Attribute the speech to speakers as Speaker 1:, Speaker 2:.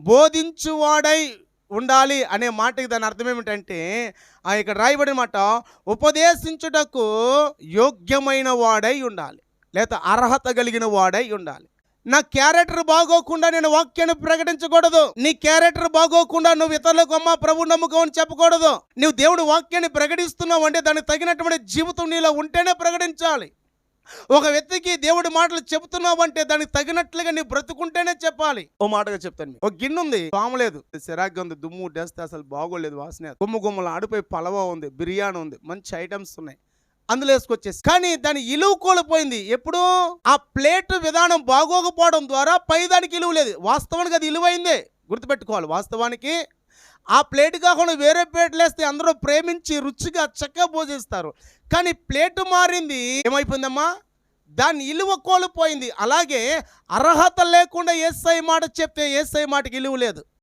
Speaker 1: బోధించువాడై ఉండాలి అనే మాటకి దాని అర్థం ఏమిటంటే ఆ ఇక్కడ రాయబడిన మాట ఉపదేశించుటకు యోగ్యమైన వాడై ఉండాలి లేదా అర్హత కలిగిన వాడై ఉండాలి. నా క్యారెక్టర్ బాగోకుండా నేను వాక్యాన్ని ప్రకటించకూడదు. నీ క్యారెక్టర్ బాగోకుండా నువ్వు ఇతరులకు అమ్మ ప్రభు నమ్మకం అని చెప్పకూడదు. నువ్వు దేవుడు వాక్యాన్ని ప్రకటిస్తున్నావు అంటే దానికి తగినటువంటి జీవితం నీలో ఉంటేనే ప్రకటించాలి. ఒక వ్యక్తికి దేవుడి మాటలు చెబుతున్నావు అంటే దానికి తగినట్లుగా నీ బ్రతుకుంటేనే చెప్పాలి. ఓ మాటగా చెప్తాను ఒక గిన్నె ఉంది పాములేదు సిరాగ్గా ఉంది దుమ్ము డస్ట్ అసలు బాగోలేదు వాసన గుమ్మ గుమ్మలు ఆడిపోయి పలవ ఉంది బిర్యానీ ఉంది మంచి ఐటమ్స్ ఉన్నాయి. అందులో వేసుకొచ్చేసి. కానీ దాని ఇలువ కోల్పోయింది. ఎప్పుడు? ఆ ప్లేట్ విధానం బాగోకపోవడం ద్వారా పై దానికి ఇలువ లేదు. వాస్తవానికి అది ఇలువైందే. గుర్తుపెట్టుకోవాలి. వాస్తవానికి ఆ ప్లేట్ కాకుండా వేరే ప్లేట్లు వేస్తే అందరూ ప్రేమించి రుచిగా చక్కగా భోజిస్తారు కానీ ప్లేటు మారింది. ఏమైపోయిందమ్మా? దాని ఇలువ కోల్పోయింది. అలాగే అర్హత లేకుండా ఏసై మాట చెప్తే ఏసై మాటకి ఇలువ లేదు.